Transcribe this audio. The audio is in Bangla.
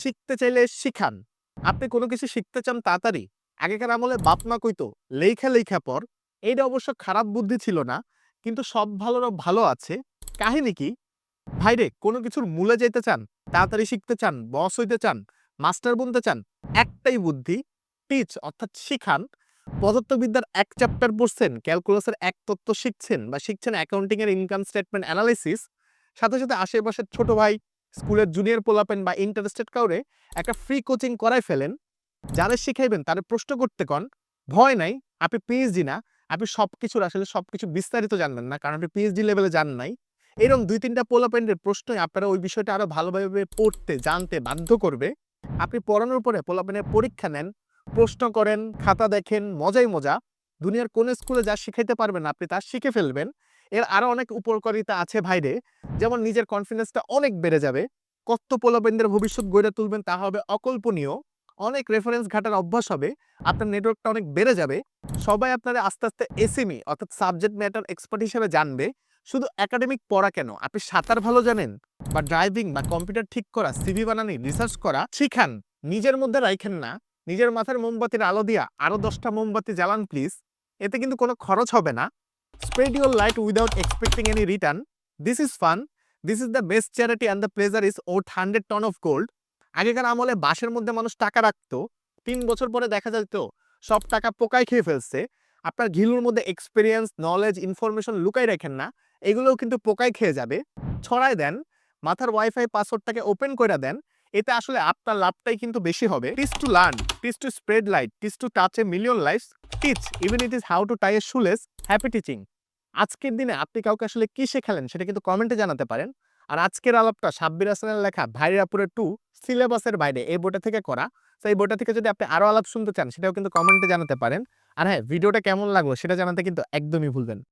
শিখতে চাইলে শিখান। আপনি কোনো কিছু শিখতে চান তাড়াতাড়ি, আগেকার আমলে বাপ মা কইতো লেখা লেখা পর এইটা অবশ্য খারাপ বুদ্ধি ছিল না, কিন্তু সব ভালোরও ভালো আছে। কাহিনী কি? ভাইরে কোনো কিছুর মূলে যেতে চান, তাড়াতাড়ি শিখতে চান, বস হইতে চান, মাস্টার বনতে চান, একটাই বুদ্ধি, টিচ, অর্থাৎ শিখান। পদার্থবিদ্যার এক চ্যাপ্টার পড়ছেন, ক্যালকুলাসের এক তত্ত্ব শিখছেন বা শিখছেন অ্যাকাউন্টিং এর ইনকাম স্টেটমেন্ট অ্যানালাইসিস। সাথে সাথে আশেপাশের ছোট ভাই স্কুলের জুনিয়র পোলাপেন বা ইন্টারেস্টেড কাউরে একটা ফ্রি কোচিং করাই ফেলেন, যারা শিখাইবেন তাদের প্রশ্ন করতে কন, ভয় নাই, আপনি পিএইচডি না, আপনি সবকিছুর আসলে সবকিছু বিস্তারিত জানবেন না, কারণ আপনি পিএইচডি লেভেলে জান নাই। এরকম দুই তিনটা পোলাপেন্ডের প্রশ্নই আপনারা ওই বিষয়টা আরও ভালোভাবে পড়তে, জানতে বাধ্য করবে। আপনি পড়ানোর পরে পোলাপেনের পরীক্ষা নেন, প্রশ্ন করেন, খাতা দেখেন, মজাই মজা। দুনিয়ার কোন স্কুলে যা শিখাইতে পারবেন, আপনি তা শিখে ফেলবেন। এর আরও অনেক উপকারিতা আছে ভাইরে। যেমন নিজের কনফিডেন্সটা অনেক বেড়ে যাবে। কত পোলাপেনদের ভবিষ্যৎ গড়ে তুলবেন তা হবে অকল্পনীয়। অনেক রেফারেন্স ঘাটার অভ্যাস হবে, আপনার নেটওয়ার্কটা অনেক বেড়ে যাবে। সবাই আপনারা আস্তে আস্তে এসএমই অর্থাৎ সাবজেক্ট ম্যাটার এক্সপার্ট হিসেবে জানবে। শুধু একাডেমিক পড়া কেন? আপনি সাঁতার ভালো জানেন? বা ড্রাইভিং বা কম্পিউটার ঠিক করা সিভি বানানি রিসার্চ করা, শিখান। নিজের মধ্যে রাখেন না। নিজের মাথার মোমবাতির আলো দিয়া আরও দশটা মোমবাতি জ্বালান প্লিজ এতে কিন্তু কোনো খরচ হবে না। Spread your light without expecting any return this is fun this is the best charity and the pleasure is worth hundred ton of gold আগেকার আমলে বাঁশের মধ্যে মানুষ টাকা রাখতো। তিন বছর পরে দেখা যেত সব টাকা পোকায় খেয়ে ফেলছে। আপনার ঘিলুর মধ্যে এক্সপিরিয়েন্স নলেজ ইনফরমেশন লুকাই রাখেন না। এগুলোও কিন্তু পোকায় খেয়ে যাবে। ছড়ায় দেন। মাথার ওয়াইফাই পাসওয়ার্ডটাকে ওপেন করে দেন। এতে আসলে আপনার লাভটাই কিন্তু বেশি হবে। Teach to learn teach to spread light teach to touch a million life teach even it is how to tie a shoelace happy teaching আজকের দিনে আপনি কাউকে আসলে কি শেখালেন সেটা কিন্তু কমেন্টে জানাতে পারেন। আর আজকের আলাপটা সাব্বির হাসানের লেখা ভাইরাপুরের টু সিলেবাসের বাইরে এই বইটা থেকে করা। তো এই বইটা থেকে যদি আপনি আরও আলাপ শুনতে চান সেটাও কিন্তু কমেন্টে জানাতে পারেন। আর হ্যাঁ ভিডিওটা কেমন লাগল সেটা জানাতে কিন্তু একদমই ভুলবেন